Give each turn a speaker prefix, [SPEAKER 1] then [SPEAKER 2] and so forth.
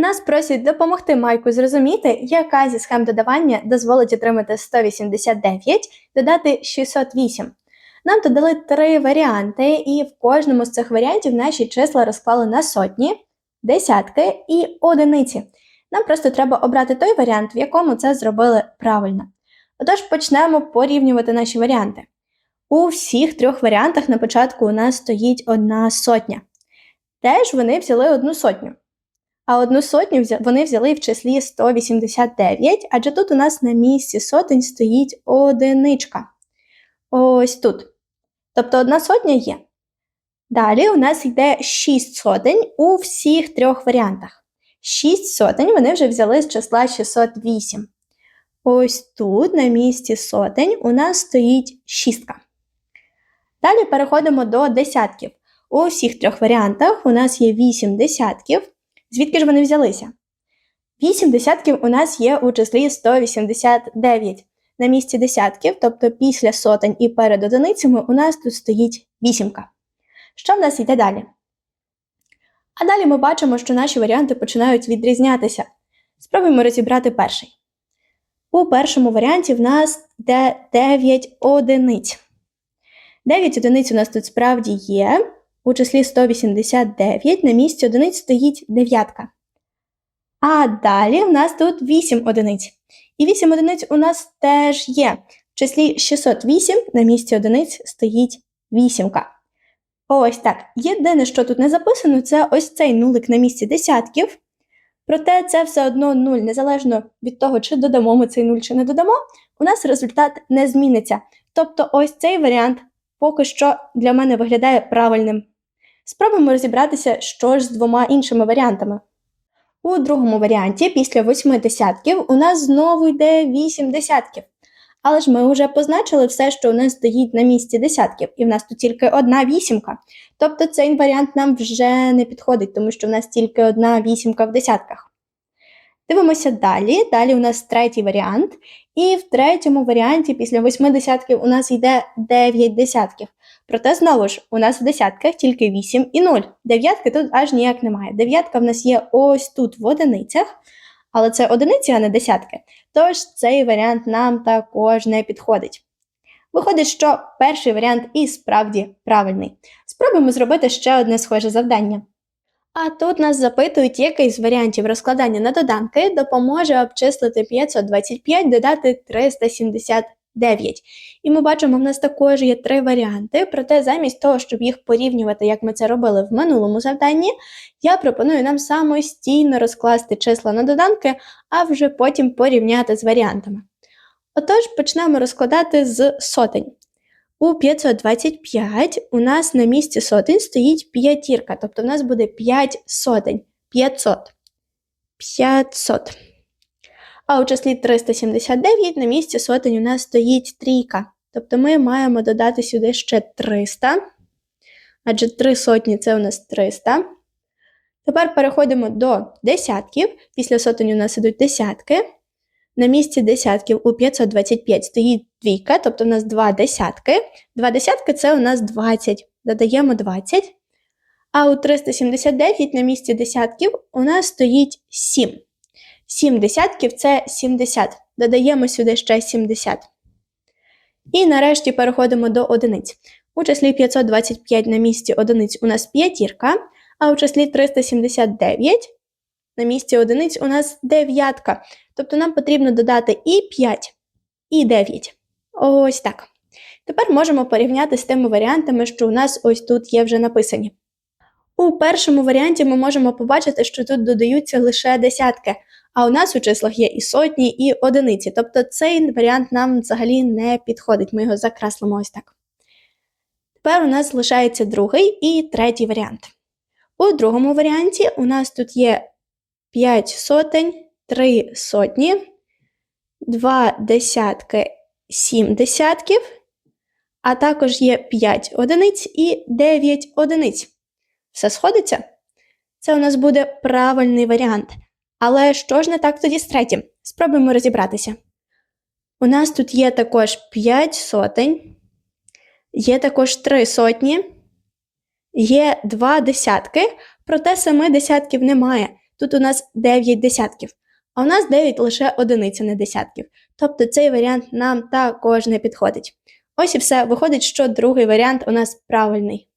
[SPEAKER 1] Нас просять допомогти Майку зрозуміти, яка зі схем додавання дозволить отримати 189, додати 608. Нам тут дали три варіанти, і в кожному з цих варіантів наші числа розклали на сотні, десятки і одиниці. Нам просто треба обрати той варіант, в якому це зробили правильно. Отож, почнемо порівнювати наші варіанти. У всіх трьох варіантах на початку у нас стоїть одна сотня. Теж вони взяли одну сотню. А одну сотню вони взяли в числі 189, адже тут у нас на місці сотень стоїть одиничка. Ось тут. Тобто одна сотня є. Далі у нас йде 6 сотень у всіх трьох варіантах. 6 сотень вони вже взяли з числа 608. Ось тут, на місці сотень, у нас стоїть шістка. Далі переходимо до десятків. У всіх трьох варіантах у нас є 8 десятків. Звідки ж вони взялися? 8 десятків у нас є у числі 189. На місці десятків, тобто після сотень і перед одиницями, у нас тут стоїть вісімка. Що в нас йде далі? А далі ми бачимо, що наші варіанти починають відрізнятися. Спробуємо розібрати перший. У першому варіанті в нас йде 9 одиниць. 9 одиниць у нас тут справді є. У числі 189 на місці одиниць стоїть дев'ятка. А далі в нас тут 8 одиниць. І 8 одиниць у нас теж є. В числі 608 на місці одиниць стоїть вісімка. Ось так. Єдине, що тут не записано, це ось цей нулик на місці десятків. Проте це все одно нуль, незалежно від того, чи додамо ми цей нуль, чи не додамо, у нас результат не зміниться. Тобто ось цей варіант поки що для мене виглядає правильним. Спробуємо розібратися, що ж з двома іншими варіантами. У другому варіанті, після восьми десятків, у нас знову йде вісім десятків. Але ж ми вже позначили все, що у нас стоїть на місці десятків, і в нас тут тільки одна вісімка. Тобто цей варіант нам вже не підходить, тому що в нас тільки одна вісімка в десятках. Дивимося далі. Далі у нас третій варіант. І в третьому варіанті після восьми десятків у нас йде 9 десятків. Проте, знову ж, у нас в десятках тільки 8 і 0. Дев'ятки тут аж ніяк немає. Дев'ятка в нас є ось тут в одиницях, але це одиниці, а не десятки. Тож цей варіант нам також не підходить. Виходить, що перший варіант і справді правильний. Спробуємо зробити ще одне схоже завдання. А тут нас запитують, який з варіантів розкладання на доданки допоможе обчислити 525 додати 379. І ми бачимо, в нас також є три варіанти, проте замість того, щоб їх порівнювати, як ми це робили в минулому завданні, я пропоную нам самостійно розкласти числа на доданки, а вже потім порівняти з варіантами. Отож, почнемо розкладати з сотень. У 525 у нас на місці сотень стоїть п'ятірка, тобто в нас буде 5 сотень. 500. 500. А у числі 379 на місці сотень у нас стоїть трійка. Тобто ми маємо додати сюди ще 300. Адже 3 сотні це у нас 300. Тепер переходимо до десятків. Після сотень у нас ідуть десятки. На місці десятків у 525 стоїть двійка, тобто у нас два десятки. Два десятки це у нас 20. Додаємо 20. А у 379 на місці десятків у нас стоїть 7. 7 десятків це 70. Додаємо сюди ще 70. І нарешті переходимо до одиниць. У числі 525 на місці одиниць у нас п'ятірка, а у числі 379 на місці одиниць у нас дев'ятка. Тобто нам потрібно додати і 5, і 9. Ось так. Тепер можемо порівняти з тими варіантами, що у нас ось тут є вже написані. У першому варіанті ми можемо побачити, що тут додаються лише десятки, а у нас у числах є і сотні, і одиниці. Тобто цей варіант нам взагалі не підходить, ми його закреслимо ось так. Тепер у нас лишається другий і третій варіант. У другому варіанті у нас тут є 5 сотень, 3 сотні, 2 десятки, 7 десятків, а також є 5 одиниць і 9 одиниць. Все сходиться? Це у нас буде правильний варіант. Але що ж не так тоді з третім? Спробуємо розібратися. У нас тут є також 5 сотень, є також 3 сотні, є 2 десятки, проте семи десятків немає. Тут у нас 9 десятків, а у нас 9 лише одиниця не десятків. Тобто цей варіант нам також не підходить. Ось і все. Виходить, що другий варіант у нас правильний.